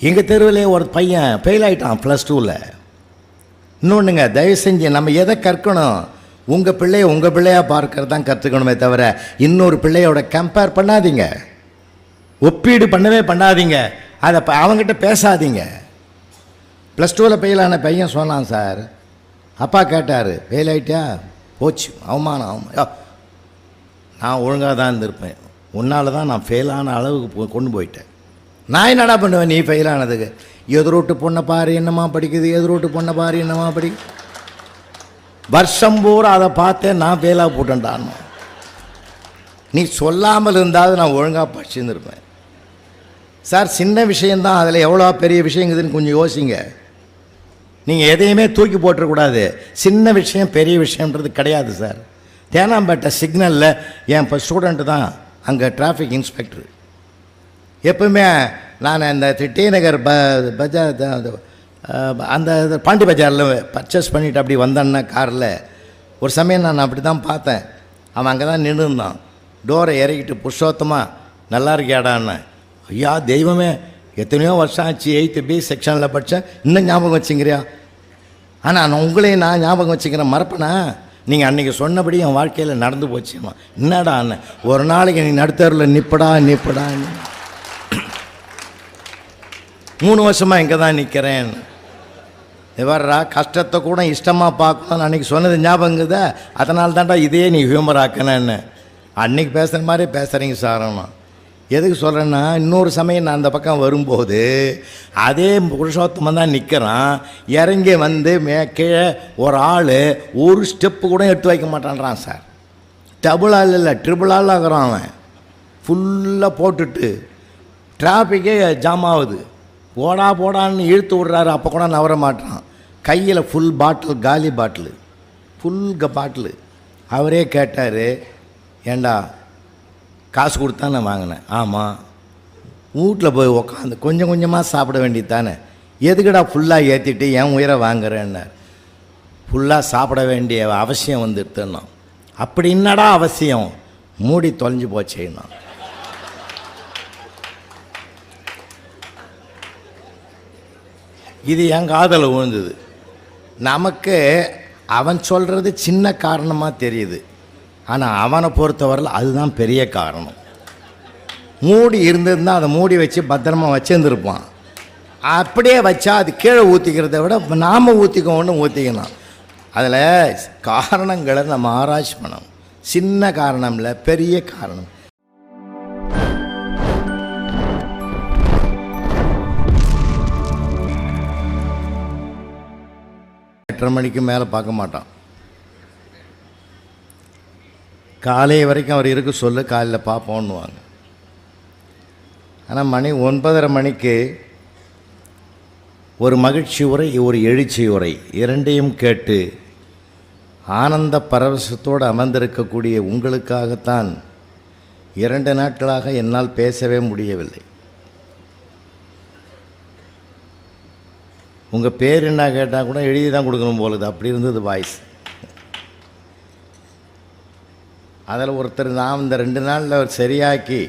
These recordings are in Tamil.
எங்கள் தெருவிலே ஒரு பையன் ஃபெயில் ஆகிட்டான் ப்ளஸ் டூவில் இன்னொன்றுங்க தயவு செஞ்சு நம்ம எதை கற்கணும்? உங்கள் பிள்ளைய உங்கள் பிள்ளையாக பார்க்கறது தான் கற்றுக்கணுமே தவிர இன்னொரு பிள்ளையோட கம்பேர் பண்ணாதீங்க. ஒப்பீடு பண்ணவே பண்ணாதீங்க. அதை ப- அவங்கிட்ட பேசாதீங்க. ப்ளஸ் டூவில் ஃபெயிலான பையன் சொன்னான் சார். அப்பா கேட்டார் ஃபெயில் ஆகிட்டியா போச்சு அவமானம் அவமானம் நான் ஒழுங்காக தான் இருந்திருப்பேன். உன்னால தான் நான் ஃபெயிலான அளவுக்கு கொண்டு போயிட்டேன். நான் என்னடா பண்ணுவேன்? நீ ஃபெயில் ஆனதுக்கு. எதிரோட்டு பொண்ணை பாரு என்னமா படிக்குது? எதிரோட்டு பொண்ணை பாரு என்னமா படி? வருஷம் பூரா அதை பார்த்தேன் நான் ஃபெயிலாக போட்டேன்டான்னு. நீ சொல்லாமல் இருந்தால் நான் ஒழுங்காக படிச்சிருந்துருப்பேன். சார் சின்ன விஷயந்தான் அதில் எவ்வளோ பெரிய விஷயங்குதுன்னு கொஞ்சம் யோசிங்க. நீங்கள் எதையுமே தூக்கி போட்டுறக்கூடாது சின்ன விஷயம் பெரிய விஷயன்றது கிடையாது சார் தேனாம்பேட்டை சிக்னலில் என் இப்போ ஸ்டூடெண்ட்டு தான் அங்கே டிராஃபிக் இன்ஸ்பெக்டர் எப்பவுமே நான் இந்த டி- நகர் ப பஜார் அந்த, இது பாண்டி பஜாரில் பர்ச்சேஸ் பண்ணிவிட்டு அப்படி வந்தேன்னா காரில். ஒரு சமயம் நான் அப்படி தான் பார்த்தேன். அவன் அங்கே தான் நின்றுருந்தான் டோரை இறக்கிட்டு புருஷோத்தமாக நல்லா இருக்கியாடான்னு ஐயா தெய்வமே எத்தனையோ வருஷம் ஆச்சு எயித்து பி செக்ஷனில் படித்தேன் இன்னும் ஞாபகம் வச்சுங்கிறியா ஆனால் நான் உங்களையும் நான் ஞாபகம் வச்சுக்கிறேன் மறப்பனா நீங்கள் அன்றைக்கி சொன்னபடி என் வாழ்க்கையில் நடந்து போச்சுமா? என்னடா அண்ணன்? ஒரு நாளைக்கு நீ நடுத்தரில் நிப்படா நிப்படான்னு மூணு வருஷமாக இங்கே தான் நிற்கிறேன் வர்றா கஷ்டத்தை கூட இஷ்டமாக பார்க்கணும்னு அன்றைக்கி சொன்னது ஞாபகங்குதா அதனால தான்டா இதே நீ ஹியூமர் ஆக்கணும்னு அன்றைக்கி பேசுகிற மாதிரி பேசுகிறீங்க சாரம்மா எதுக்கு சொல்கிறேன்னா இன்னொரு சமயம் நான் அந்த பக்கம் வரும்போது அதே புருஷோத்தமன் தான் நிற்கிறான் இறங்கி வந்து மே கீழே ஒரு ஆள் ஒரு ஸ்டெப்பு கூட எடுத்து வைக்க மாட்டான்றான் சார். டபுள் ஆள் இல்லை ட்ரிபிள் ஆள் ஆகிறான் அவன். ஃபுல்லாக போட்டுட்டு டிராஃபிக்கே ஜாம் ஆகுது. போடா போடான்னு இழுத்து விட்றாரு அப்போ கூட நவர மாட்டான். கையில் ஃபுல் பாட்டில் காலி பாட்டில் ஃபுல் க பாட்டில் அவரே கேட்டார் ஏண்டா காசு கொடுத்தா நான் வாங்கினேன். ஆமாம் வீட்டில் போய் உக்காந்து கொஞ்சம் கொஞ்சமாக சாப்பிட வேண்டியது தானே எதுக்குடா ஃபுல்லாக ஏற்றிட்டு என் உயிரை வாங்குறேன்னார். ஃபுல்லாக சாப்பிட வேண்டிய அவசியம் வந்துடுத்துன்னா அப்படி என்னடா அவசியம்? மூடி தொலைஞ்சு போச்சேன்னா இது என் காதில் விழுந்தது நமக்கு அவன் சொல்கிறது சின்ன காரணமாக தெரியுது. ஆனால் அவனை பொறுத்தவரையில் அதுதான் பெரிய காரணம். மூடி இருந்திருந்தால் அதை மூடி வச்சு பத்திரமா வச்சுருந்துருப்பான். அப்படியே வச்சா அது கீழே ஊற்றிக்கிறத விட நாம் ஊற்றிக்கோன்னு ஊற்றிக்கணும் அதில் காரணங்களை நம்ம ஆராய்ச்சி பண்ணணும். சின்ன காரணம் இல்லை பெரிய காரணம். எட்டரை மணிக்கு மேலே பார்க்க மாட்டான். காலை வரைக்கும் அவர் இருக்க சொல்லு காலையில் பார்ப்போன்னுவாங்க. ஆனால் மணி ஒன்பதரை மணிக்கு ஒரு மகிழ்ச்சி உரை ஒரு எழுச்சி உரை இரண்டையும் கேட்டு ஆனந்த பரவசத்தோடு அமர்ந்திருக்கக்கூடிய உங்களுக்காகத்தான் இரண்டு நாட்களாக என்னால் பேசவே முடியவில்லை. உங்கள் பேர் என்ன கேட்டால் கூட எழுதி தான் கொடுக்கணும் போலுது. அப்படி இருந்தது வாய்ஸ். அதில் ஒருத்தர் நான் இந்த ரெண்டு நாளில் சரியாக்கி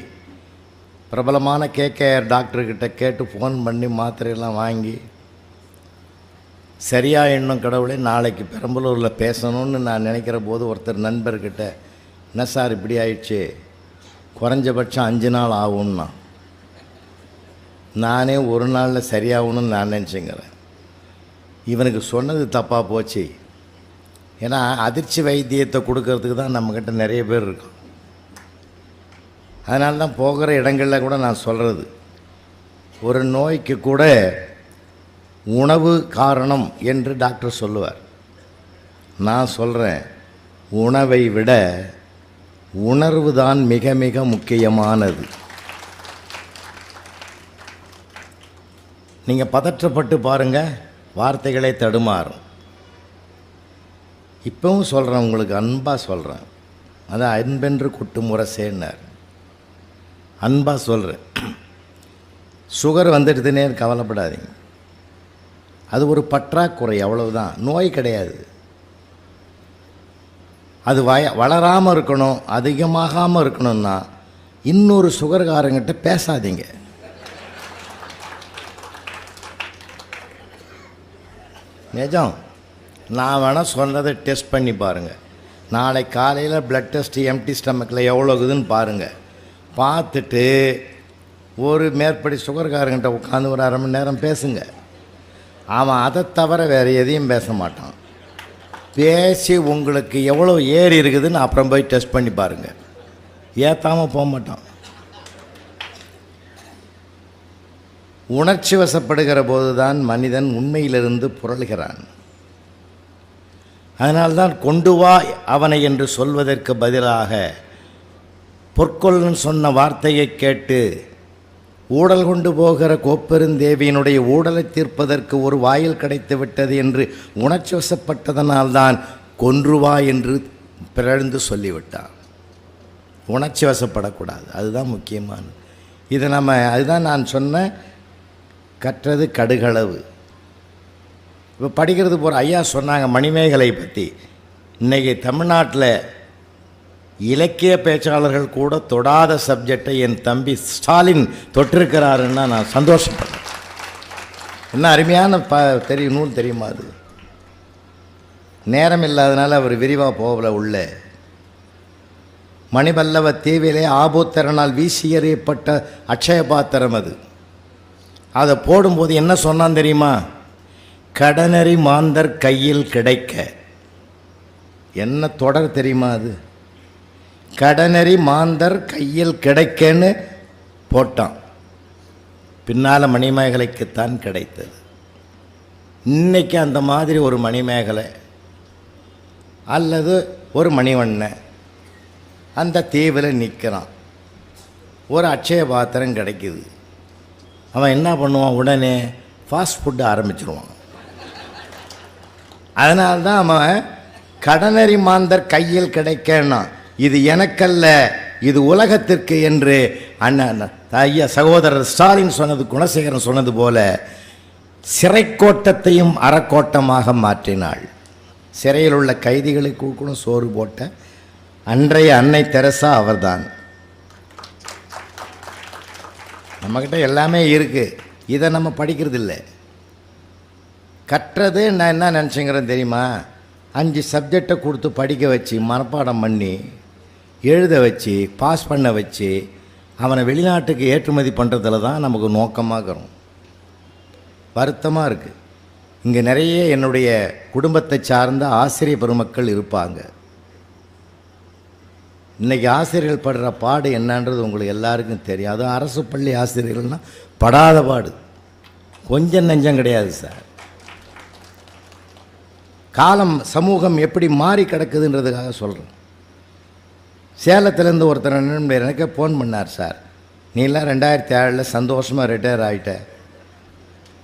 பிரபலமான கேகேஆர் டாக்டர்கிட்ட கேட்டு ஃபோன் பண்ணி மாத்திரையெல்லாம் வாங்கி சரியாக எண்ணும் கடவுளே நாளைக்கு பெரம்பலூரில் பேசணும்னு நான் நினைக்கிற போது ஒருத்தர் நண்பர்கிட்ட என்ன சார் இப்படி ஆயிடுச்சு? குறைஞ்சபட்சம் அஞ்சு நாள் ஆகும்னா. நானே ஒரு நாளில் சரியாகணும்னு நான் நினச்சிங்கிறேன். இவனுக்கு சொன்னது தப்பாக போச்சு. ஏன்னா அதிர்ச்சி வைத்தியத்தை கொடுக்கறதுக்கு தான் நம்மக்கிட்ட நிறைய பேர் இருக்கும். அதனால தான் போகிற இடங்களில் கூட நான் சொல்கிறது ஒரு நோய்க்கு கூட உணவு காரணம் என்று டாக்டர் சொல்லுவார். நான் சொல்கிறேன் உணவை விட உணர்வு தான் மிக மிக முக்கியமானது. நீங்கள் பதற்றப்பட்டு பாருங்கள் வார்த்தைகளே தடுமாறும். இப்பவும் சொல்கிறேன் உங்களுக்கு அன்பாக சொல்கிறேன் அதான் அன்பென்று குட்டு முரசேன்னார். அன்பாக சொல்கிறேன் சுகர் வந்துடுதுன்னே கவலைப்படாதீங்க. அது ஒரு பற்றாக்குறை அவ்வளவுதான். நோய் கிடையாது. அது வய வளராமல் இருக்கணும் அதிகமாகாமல் இருக்கணும்னா இன்னொரு சுகர்காரங்கிட்ட பேசாதீங்க. நிஜம். நான் வேணால் சொன்னதை டெஸ்ட் பண்ணி பாருங்கள் நாளை காலையில் ப்ளட் டெஸ்ட் எம்டி ஸ்டமக்கில் எவ்வளோ இருக்குதுன்னு பாருங்கள் பார்த்துட்டு ஒரு மேற்படி சுகர்காரங்கிட்ட உட்காந்து ஒரு அரை மணி நேரம் பேசுங்க. அவன் அதை தவிர வேறு எதையும் பேச மாட்டான். பேசி உங்களுக்கு எவ்வளோ ஏறி இருக்குதுன்னு அப்புறம் போய் டெஸ்ட் பண்ணி பாருங்கள் ஏற்றாமல் போக மாட்டான். உணர்ச்சி வசப்படுகிற போதுதான் மனிதன் உண்மையிலிருந்து புரளுகிறான். அதனால்தான் கொண்டு வா அவனை என்று சொல்வதற்கு பதிலாக பொற்கொள்ளன் சொன்ன வார்த்தையை கேட்டு ஊடல் கொண்டு போகிற கோப்பெருந்தேவியினுடைய ஊடலை தீர்ப்பதற்கு ஒரு வாயில் கிடைத்து விட்டது என்று உணர்ச்சி வசப்பட்டதனால்தான் கொன்று வா என்று பிறழ்ந்து சொல்லிவிட்டான். உணர்ச்சி வசப்படக்கூடாது அதுதான் முக்கியமானது. இது நம்ம அதுதான் நான் சொன்ன கற்றது கடுகளவு. இப்போ படிக்கிறது போகிற ஐயா சொன்னாங்க மணிமேகலை பற்றி இன்றைக்கி தமிழ்நாட்டில் இலக்கிய பேச்சாளர்கள் கூட தொடாத சப்ஜெக்டை என் தம்பி ஸ்டாலின் தொட்டிருக்கிறாருன்னா நான் சந்தோஷப்படுறேன். என்ன அருமையான ப தெரியும் நூல் தெரியுமா அது? நேரம் இல்லாதனால அவர் விரிவாக போகல உள்ள. மணிபல்லவ தீவிலே ஆபோத்தரனால் வீசி எறியப்பட்ட அக்ஷய பாத்திரம் அது. அதை போடும்போது என்ன சொன்னான் தெரியுமா? கடனறி மாந்தர் கையில் கிடைக்க. என்ன தொடர் தெரியுமா அது? கடனறி மாந்தர் கையில் கிடைக்கன்னு போட்டான். பின்னால் மணிமேகலைக்குத்தான் கிடைத்தது. இன்னைக்கு அந்த மாதிரி ஒரு மணிமேகலை அல்லது ஒரு மணிவண்ணன் அந்த தீவில் நிற்கிறான் ஒரு அட்சய பாத்திரம் கிடைக்குது. அவன் என்ன பண்ணுவான் உடனே? ஃபாஸ்ட் ஃபுட்டு ஆரம்பிச்சிருவான். அதனால்தான் அவன் கடனறி மாந்தர் கையில் கிடைக்கணும் இது எனக்கல்ல இது உலகத்திற்கு என்று அண்ணன் ஐயா சகோதரர் ஸ்டாலின் சொன்னது குணசேகரன் சொன்னது போல சிறைக்கோட்டத்தையும் அறக்கோட்டமாக மாற்றினாள். சிறையில் உள்ள கைதிகளுக்கு கூட சோறு போட்ட அன்றைய அன்னை தெரசா அவர்தான். நம்மக்கிட்ட எல்லாமே இருக்குது இதை நம்ம படிக்கிறது இல்லை கற்றது நான் என்ன நினச்சிங்கிறேன் தெரியுமா? அஞ்சு சப்ஜெக்டை கொடுத்து படிக்க வச்சு மனப்பாடம் பண்ணி எழுத வச்சு பாஸ் பண்ண வச்சு அவனை வெளிநாட்டுக்கு ஏற்றுமதி பண்ணுறதுல தான் நமக்கு நோக்கமாக நோக்கமாகிறோம் வருத்தமாக இருக்குது இங்கே நிறைய என்னுடைய குடும்பத்தை சார்ந்த ஆசிரிய பெருமக்கள் இருப்பாங்க. இன்றைக்கி ஆசிரியர்கள் படுற பாடு என்னன்றது உங்களுக்கு எல்லாருக்கும் தெரியும். அதுவும் அரசு பள்ளி ஆசிரியர்கள்னால் படாத பாடு. கொஞ்சம் நெஞ்சம் கிடையாது சார். காலம் சமூகம் எப்படி மாறி கிடக்குதுன்றதுக்காக சொல்கிறேன் சேலத்துலேருந்து ஒருத்தர் நண்பர் எனக்கு ஃபோன் பண்ணார் சார். நீலாம் ரெண்டாயிரத்தி ஏழில் சந்தோஷமாக ரிட்டையர் ஆகிட்ட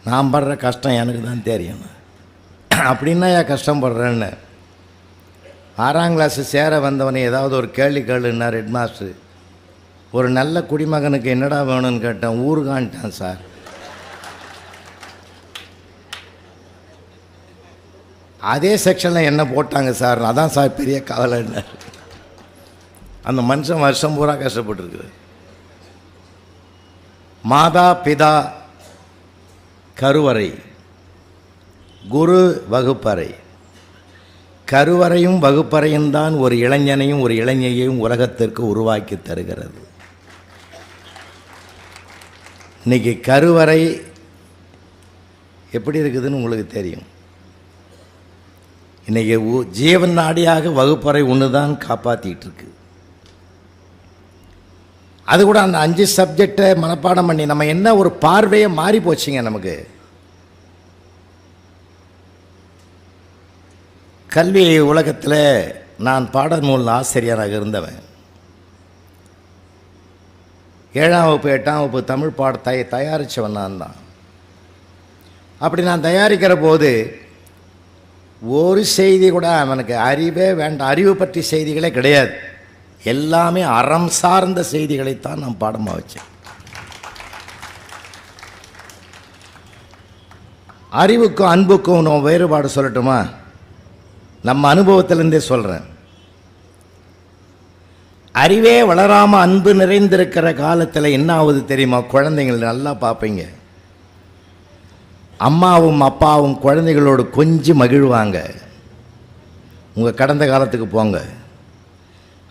நான் படுற கஷ்டம் எனக்கு தான் தெரியும். அப்படின்னா ஏன் கஷ்டப்படுறேன்னு? ஆறாம் கிளாஸ் சேர வந்தவனை ஏதாவது ஒரு கேள்வி கேளுன்னார் ஹெட் மாஸ்டர் ஒரு நல்ல குடிமகனுக்கு என்னடா வேணும்னு கேட்டேன் ஊருகான்ட்டான் சார். அதே செக்ஷனில் என்ன போட்டாங்க சார்? அதான் சார் பெரிய கவலைன்னார். அந்த மனுஷன் வருஷம் பூரா கஷ்டப்பட்டுருக்குது மாதா பிதா கருவறை குரு வகுப்பறை. கருவறையும் வகுப்பறையும் தான் ஒரு இளைஞனையும் ஒரு இளைஞையையும் உலகத்திற்கு உருவாக்கி தருகிறது. இன்னைக்கு கருவறை எப்படி இருக்குதுன்னு உங்களுக்கு தெரியும். இன்றைக்கி உ- ஜீவன் நாடியாக வகுப்பறை ஒன்று தான் காப்பாற்றிட்டு இருக்கு அது கூட அந்த அஞ்சு சப்ஜெக்டை மனப்பாடம் பண்ணி நம்ம என்ன ஒரு பார்வையே மாறி போச்சுங்க நமக்கு. கல்வி உலகத்தில் நான் பாடநூல் ஆசிரியராக இருந்தவன். ஏழாம் வகுப்பு எட்டாம் வகுப்பு தமிழ் பாட தய தயாரித்தவன் நான் தான். அப்படி நான் தயாரிக்கிற போது ஒரு செய்தி கூட அவனுக்கு அறிவே வேண்டாம் அறிவு பற்றி செய்திகளே கிடையாது. எல்லாமே அறம் சார்ந்த செய்திகளைத்தான் நான் பாடமாக வச்சேன். அறிவுக்கும் அன்புக்கும் வேறுபாடு சொல்லட்டுமா? நம்ம அனுபவத்திலேருந்தே சொல்கிறேன் அறிவே வளராமல் அன்பு நிறைந்திருக்கிற காலத்தில் என்ன ஆகுது தெரியுமா? குழந்தைங்கள் நல்லா பார்ப்பீங்க. அம்மாவும் அப்பாவும் குழந்தைகளோடு கொஞ்சம் மகிழ்வாங்க. உங்கள் கடந்த காலத்துக்கு போங்க.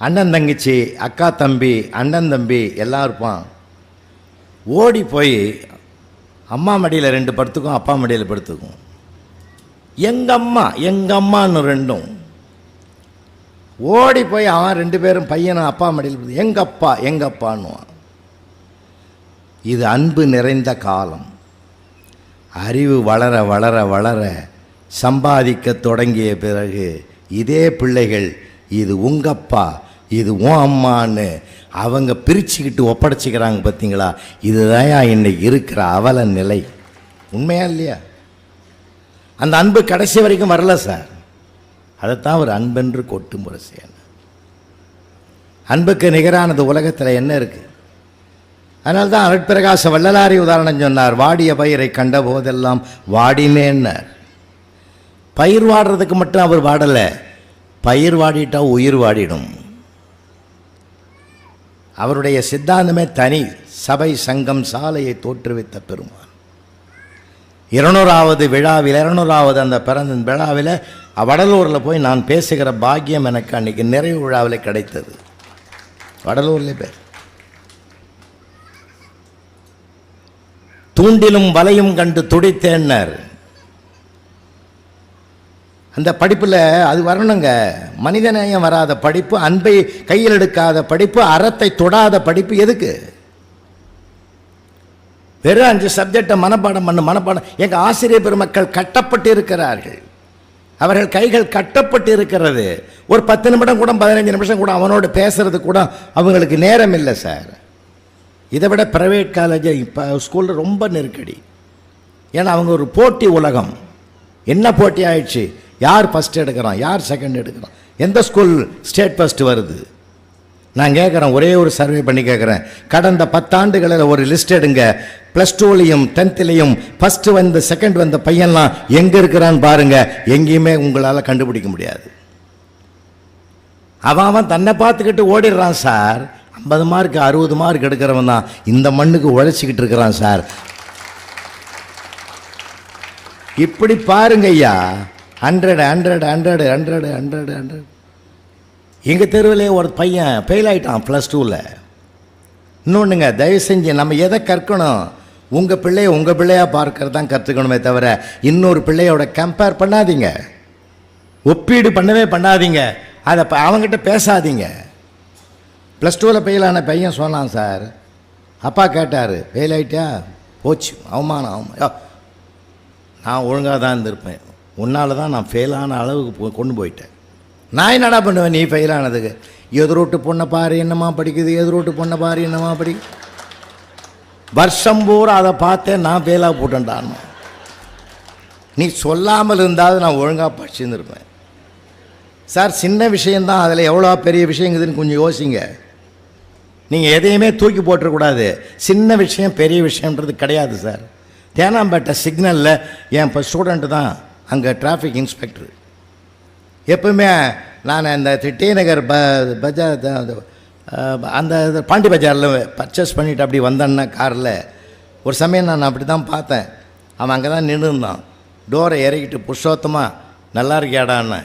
அண்ணன் தங்கச்சி அக்கா தம்பி அண்ணன் தம்பி எல்லாம் இருப்பான் ஓடி போய் அம்மா மடியில் ரெண்டு படுத்துக்கும் அப்பா மடியில் படுத்துக்கும். எங்கள் அம்மா எங்கள் அம்மான்னு ரெண்டும். ஓடி போய் அவன் ரெண்டு பேரும் பையனும் அப்பா மடியில் எங்கப்பா எங்கப்பான்னுவான். இது அன்பு நிறைந்த காலம். அறிவு வளர வளர வளர சம்பாதிக்க தொடங்கிய பிறகு இதே பிள்ளைகள் இது உங்கப்பா இது உன் அம்மான்னு அவங்க பிரிச்சுக்கிட்டு ஒப்படைச்சிக்கிறாங்க பார்த்தீங்களா இதுதான் இன்னைக்கு இருக்கிற அவல நிலை. உண்மையா இல்லையா? அந்த அன்பு கடைசி வரைக்கும் வரல சார் அதைத்தான் ஒரு அன்பென்று கொட்டும் முரசியன் அன்புக்கு நிகரானது உலகத்தில் என்ன இருக்குது அதனால தான் அருட்பிரகாச வள்ளலாரி உதாரணம் சொன்னார் வாடிய பயிரை கண்ட போதெல்லாம் வாடினேன்னார். பயிர் வாடுறதுக்கு மட்டும் அவர் வாடலை பயிர் வாடிட்டா உயிர் வாடிடும். அவருடைய சித்தாந்தமே தனி சபை சங்கம் சாலையை தோற்றுவித்த பெருமான். இருநூறாவது விழாவில் இருநூறாவது அந்த பிறந்த விழாவில் வடலூரில் போய் நான் பேசுகிற பாக்கியம் எனக்கு அன்னைக்கு நிறைவு விழாவில் கிடைத்தது. வடலூர்லேயே பேர். தூண்டிலும் வலையும் கண்டு துடித்தேன்னர். அந்த படிப்பில் அது வரணுங்க. மனிதநேயம் வராத படிப்பு அன்பை கையில் எடுக்காத படிப்பு அறத்தை தொடாத படிப்பு எதுக்கு? வெறும் அஞ்சு சப்ஜெக்டை மனப்பாடம் பண்ணு மனப்பாடம். எங்கள் ஆசிரியர் பெருமக்கள் கட்டப்பட்டு இருக்கிறார்கள் அவர்கள் கைகள் கட்டப்பட்டு இருக்கிறது ஒரு பத்து நிமிடம் கூட பதினஞ்சு நிமிஷம் கூட அவனோடு பேசுறது கூட அவங்களுக்கு நேரம் இல்லை சார். இதை விட ப்ரைவேட் காலேஜ் இப்போ ஸ்கூலில் ரொம்ப நெருக்கடி. ஏன்னா அவங்க ஒரு போட்டி உலகம். என்ன போட்டி ஆயிடுச்சு? யார் ஃபஸ்ட் எடுக்கிறான்? யார் செகண்ட் எடுக்கிறான்? எந்த ஸ்கூல் ஸ்டேட் ஃபஸ்ட் வருது? நான் கேட்குறேன் ஒரே ஒரு சர்வே பண்ணி கேட்குறேன் கடந்த பத்தாண்டுகளில் ஒரு லிஸ்ட் எடுங்க. ப்ளஸ் டூலையும் டென்த்துலேயும் ஃபஸ்ட்டு வந்த செகண்ட் வந்த பையன்லாம் எங்கே இருக்கிறான்னு பாருங்கள் எங்கேயுமே உங்களால் கண்டுபிடிக்க முடியாது. அவன் அவன் தன்னை பார்த்துக்கிட்டு ஓடிடுறான் சார். ஐம்பது மார்க் அறுபது மார்க் எடுக்கிறவன் தான். இந்த மண்ணுக்கு உழைச்சிக்கிட்டு இருக்கிறான் சார். இப்படி பாருங்க ஐயா. Hundred hundred hundred hundred hundred hundred எங்கள் தெருவிலே ஒரு பையன் ஃபெயில் ஆகிட்டான் ப்ளஸ் டூவில் இன்னொன்றுங்க தயவு செஞ்சு நம்ம எதை கற்கணும்? உங்கள் பிள்ளைய உங்கள் பிள்ளையாக பார்க்கறது தான் கற்றுக்கணுமே தவிர இன்னொரு பிள்ளையோட கம்பேர் பண்ணாதீங்க. ஒப்பீடு பண்ணவே பண்ணாதீங்க. அதை ப- அவங்கிட்ட பேசாதீங்க. ப்ளஸ் டூவில் ஃபெயிலான பையன் சொன்னான் சார். அப்பா கேட்டார் ஃபெயில் ஆயிட்டியா? போச்சு அவமானம் அவமானம் நான் ஒழுங்காக தான் இருந்திருப்பேன். உன்னால தான் நான் ஃபெயிலான அளவுக்கு கொண்டு போயிட்டேன். நான் என்னடா பண்ணுவேன்? நீ ஃபெயில் ஆனதுக்கு. எதிரோட்டு பொண்ணை பாரு என்னம்மா படிக்குது? எதிரோட்டு பொண்ணை பாரு என்னமா படி? வருஷம் பூரா அதை பார்த்தேன் நான் ஃபெயிலாக போட்டேன்டான்னு நீ சொல்லாமல் இருந்தால் நான் ஒழுங்காக படிச்சுருந்துருப்பேன். சார் சின்ன விஷயந்தான் அதில் எவ்வளோ பெரிய விஷயங்குதுன்னு கொஞ்சம் யோசிங்க. நீங்கள் எதையுமே தூக்கி போட்டுறக்கூடாது. சின்ன விஷயம் பெரிய விஷயன்றது கிடையாது சார். தேனாம்பேட்டை சிக்னலில் என் இப்போ ஸ்டூடெண்ட்டு தான் அங்கே டிராஃபிக் இன்ஸ்பெக்டர் எப்பவுமே நான் அந்த டி நகர் ப பஜார் அந்த, இது பாண்டி பஜாரில் பர்ச்சேஸ் பண்ணிவிட்டு அப்படி வந்தேன்னா காரில். ஒரு சமயம் நான் அப்படி தான் பார்த்தேன். அவன் அங்கே தான் நின்று இருந்தான் டோரை இறக்கிட்டு புருஷோத்தமாக நல்லா இருக்கியாடான்னு?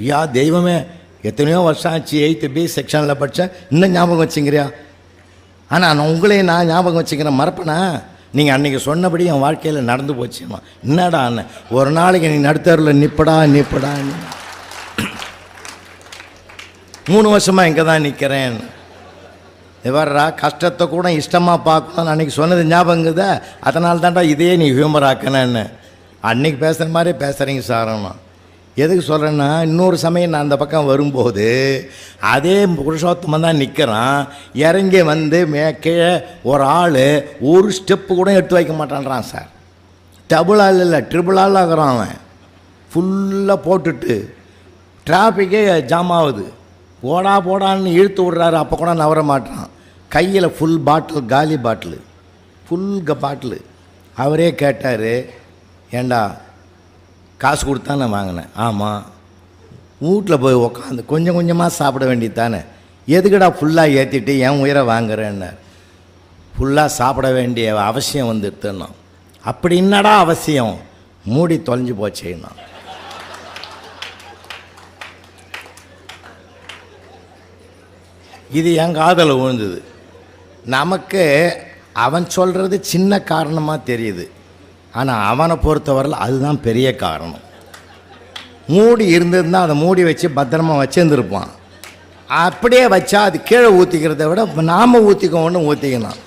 ஐயா தெய்வமே எத்தனையோ வருஷம் ஆச்சு எயித்து பி செக்ஷனில் படித்தேன் இன்னும் ஞாபகம் வச்சுங்கிறியா ஆனால் நான் உங்களையும் நான் ஞாபகம் வச்சுக்கிறேன். மறப்பனா? நீங்கள் அன்றைக்கி சொன்னபடி என் வாழ்க்கையில் நடந்து போச்சுமா? என்னடா அண்ணன் ஒரு நாளைக்கு நீ நடுத்தரில் நிப்படா நிப்படா மூணு வருஷமாக இங்கே தான் நிற்கிறேன் இவர்ரா கஷ்டத்தை கூட இஷ்டமாக பார்க்கணும்னு அன்றைக்கி சொன்னது ஞாபகங்குதா அதனால தான்டா இதே நீ ஹியூமர் ஆக்கணுன்னு அன்னைக்கு பேசுகிற மாதிரி பேசுகிறீங்க சாரம்மா எதுக்கு சொல்கிறேன்னா இன்னொரு சமயம் நான் அந்த பக்கம் வரும்போது அதே புருஷோத்தமாக தான் நிற்கிறான் இறங்கி வந்து மேக்கே ஒரு ஆள் ஒரு ஸ்டெப்பு கூட எடுத்து வைக்க மாட்டான்றான் சார். டபுள் ஆள் இல்லை ட்ரிபிள் ஆள் ஆகிறான் அவன். ஃபுல்லாக போட்டுட்டு டிராஃபிக்கே ஜாம் ஆகுது. போடா போடான்னு இழுத்து விட்றாரு. அப்போ கூட நவர மாட்டான். கையில் ஃபுல் பாட்டில் காலி பாட்டில் ஃபுல் க பாட்டில் அவரே கேட்டார் ஏண்டா காசு கொடுத்தா நான் வாங்கினேன். ஆமாம் வீட்டில் போய் உக்காந்து கொஞ்சம் கொஞ்சமாக சாப்பிட வேண்டியது தானே எதுக்குடா ஃபுல்லாக ஏற்றிட்டு என் உயிரை வாங்குறேன்னார். ஃபுல்லாக சாப்பிட வேண்டிய அவசியம் வந்துடுத்துன்னா அப்படி என்னடா அவசியம்? மூடி தொலைஞ்சு போச்சேன்னா இது என் காதில் விழுந்தது நமக்கு அவன் சொல்கிறது சின்ன காரணமாக தெரியுது. ஆனால் அவனை பொறுத்தவரையில் அதுதான் பெரிய காரணம். மூடி இருந்திருந்தால் அதை மூடி வச்சு பத்திரமா வச்சுருந்துருப்பான். அப்படியே வச்சா அது கீழே ஊற்றிக்கிறத விட நாம் ஊற்றிக்கோன்னு ஊற்றிக்கணும்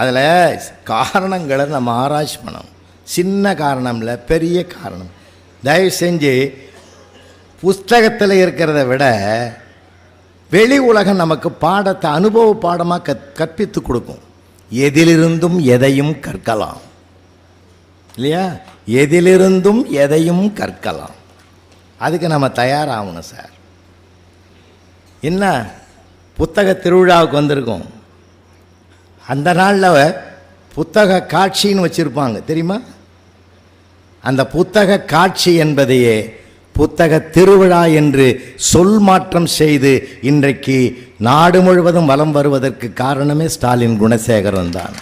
அதில் காரணங்களை நம்ம ஆராய்ச்சி பண்ணணும். சின்ன காரணம் இல்லை பெரிய காரணம். தயவு செஞ்சு புஸ்தகத்தில் இருக்கிறத விட வெளி உலகம் நமக்கு பாடத்தை அனுபவ பாடமாக கற் கற்பித்து கொடுக்கும். எதிலிருந்தும் எதையும் கற்கலாம். இல்லையா? எதிலிருந்தும் எதையும் கற்கலாம். அதுக்கு நம்ம தயாராகணும் சார். என்ன? புத்தக திருவிழாவுக்கு வந்திருக்கோம். அந்த நாளில் புத்தக காட்சின்னு வச்சுருப்பாங்க தெரியுமா? அந்த புத்தக காட்சி என்பதையே புத்தக திருவிழா என்று சொல் மாற்றம் செய்து இன்றைக்கு நாடு முழுவதும் வலம் வருவதற்கு காரணமே ஸ்டாலின் குணசேகரன் தான்.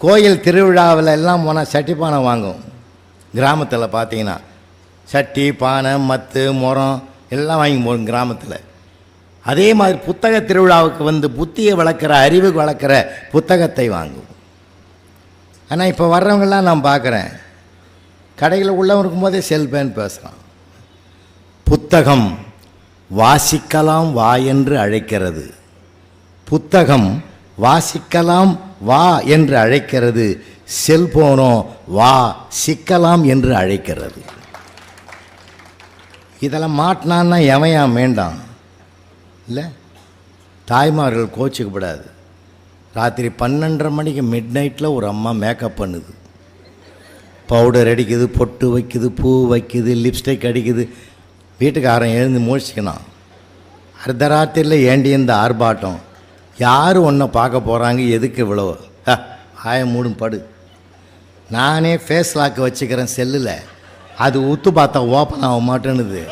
கோயில் திருவிழாவில் எல்லாம் போனால் சட்டி பானை வாங்கும். கிராமத்தில் பார்த்தீங்கன்னா சட்டி பானை மத்து முரம் எல்லாம் வாங்கி போகும் கிராமத்தில். அதே மாதிரி புத்தக திருவிழாவுக்கு வந்து புத்தியை வளர்க்குற அறிவு வளர்க்குற புத்தகத்தை வாங்கும். ஆனால் இப்போ வர்றவங்கெல்லாம் நான் பார்க்குறேன் கடையில் உள்ளவன் இருக்கும்போதே செல்பேன் பேசுகிறான் புத்தகம் வாசிக்கலாம் வா என்று அழைக்கிறது. புத்தகம் வாசிக்கலாம் வா என்று அழைக்கிறது. செல்போனோ வா சிக்கலாம் என்று அழைக்கிறது. இதெல்லாம் மாட்டினான்னா எவையான் வேண்டாம்? இல்லை? தாய்மார்கள் கோச்சிக்கப்படாது. ராத்திரி பன்னெண்டரை மணிக்கு மிட் நைட்டில் ஒரு அம்மா மேக்கப் பண்ணுது. பவுடர் அடிக்குது பொட்டு வைக்குது பூ வைக்குது லிப்ஸ்டிக் அடிக்குது. வீட்டுக்காரன் எழுந்து முழிச்சிக்கணும் அர்த்தராத்திரியில் ஏண்டி இந்த ஆர்ப்பாட்டம்? யார் ஒன்றை பார்க்க போகிறாங்க எதுக்கு இவ்வளோ ஆய மூடும் படு. நானே ஃபேஸ் லாக் வச்சுக்கிறேன் செல்லில். அது உத்து பார்த்தா ஓப்பன் ஆக மாட்டேன்னுது.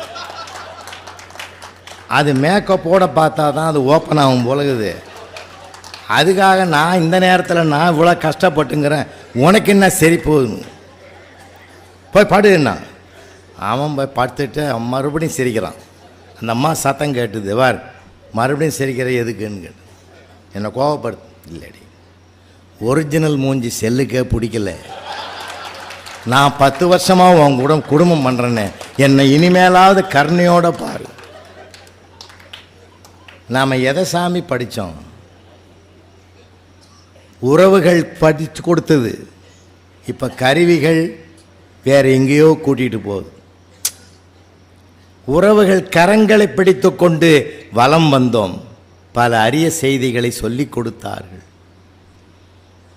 அது மேக்கப்போட பார்த்தா தான் அது ஓப்பன் ஆகும் போலகுது. அதுக்காக நான் இந்த நேரத்தில் நான் இவ்வளோ கஷ்டப்பட்டுங்கிறேன். உனக்கு என்ன சரி போகுது? போய் படுன்னா அவன் போய் படுத்துட்டு அவன் மறுபடியும் சிரிக்கிறான். அந்த அம்மா சத்தம் கேட்டுது வார் மறுபடியும் சிரிக்கிற எதுக்குன்னு கேட்டு. என்னை கோவப்படுத்து இல்லடி ஒரிஜினல் மூஞ்சி செல்லுக்கே பிடிக்கல. நான் பத்து வருஷமாக உன் கூட குடும்பம் பண்ணுறேன்னு என்னை இனிமேலாவது கருணையோடு பாரு. நாம் எதை சாமி படித்தோம் உறவுகள் படித்து கொடுத்தது. இப்போ கருவிகள் வேறு எங்கேயோ கூட்டிகிட்டு போகுது. உறவுகள் கரங்களை பிடித்து கொண்டு வலம் வந்தோம். பல அரிய செய்திகளை சொல்லிக் கொடுத்தார்கள்.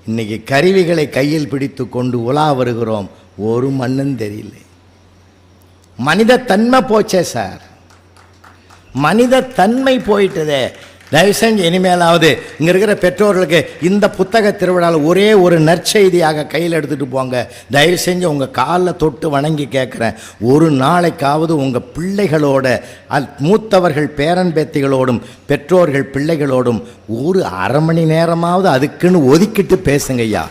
இன்னைக்கு கருவிகளை கையில் பிடித்து கொண்டு உலா வருகிறோம். ஒரு மண்ணும் தெரியல. மனித தன்மை போச்சே சார். மனித தன்மை போயிட்டதே. தயவு செஞ்சு இனிமேலாவது இங்கே இருக்கிற பெற்றோர்களுக்கு இந்த புத்தக திருவிழாவில் ஒரே ஒரு நற்செய்தியாக கையில் எடுத்துகிட்டு போங்க. தயவு செஞ்சு உங்கள் காலில் தொட்டு வணங்கி கேட்குறேன் ஒரு நாளைக்காவது உங்கள் பிள்ளைகளோட அல் மூத்தவர்கள் பேரன் பேத்திகளோடும் பெற்றோர்கள் பிள்ளைகளோடும் ஒரு அரை மணி நேரமாவது அதுக்குன்னு ஒதுக்கிட்டு பேசுங்கய்யா.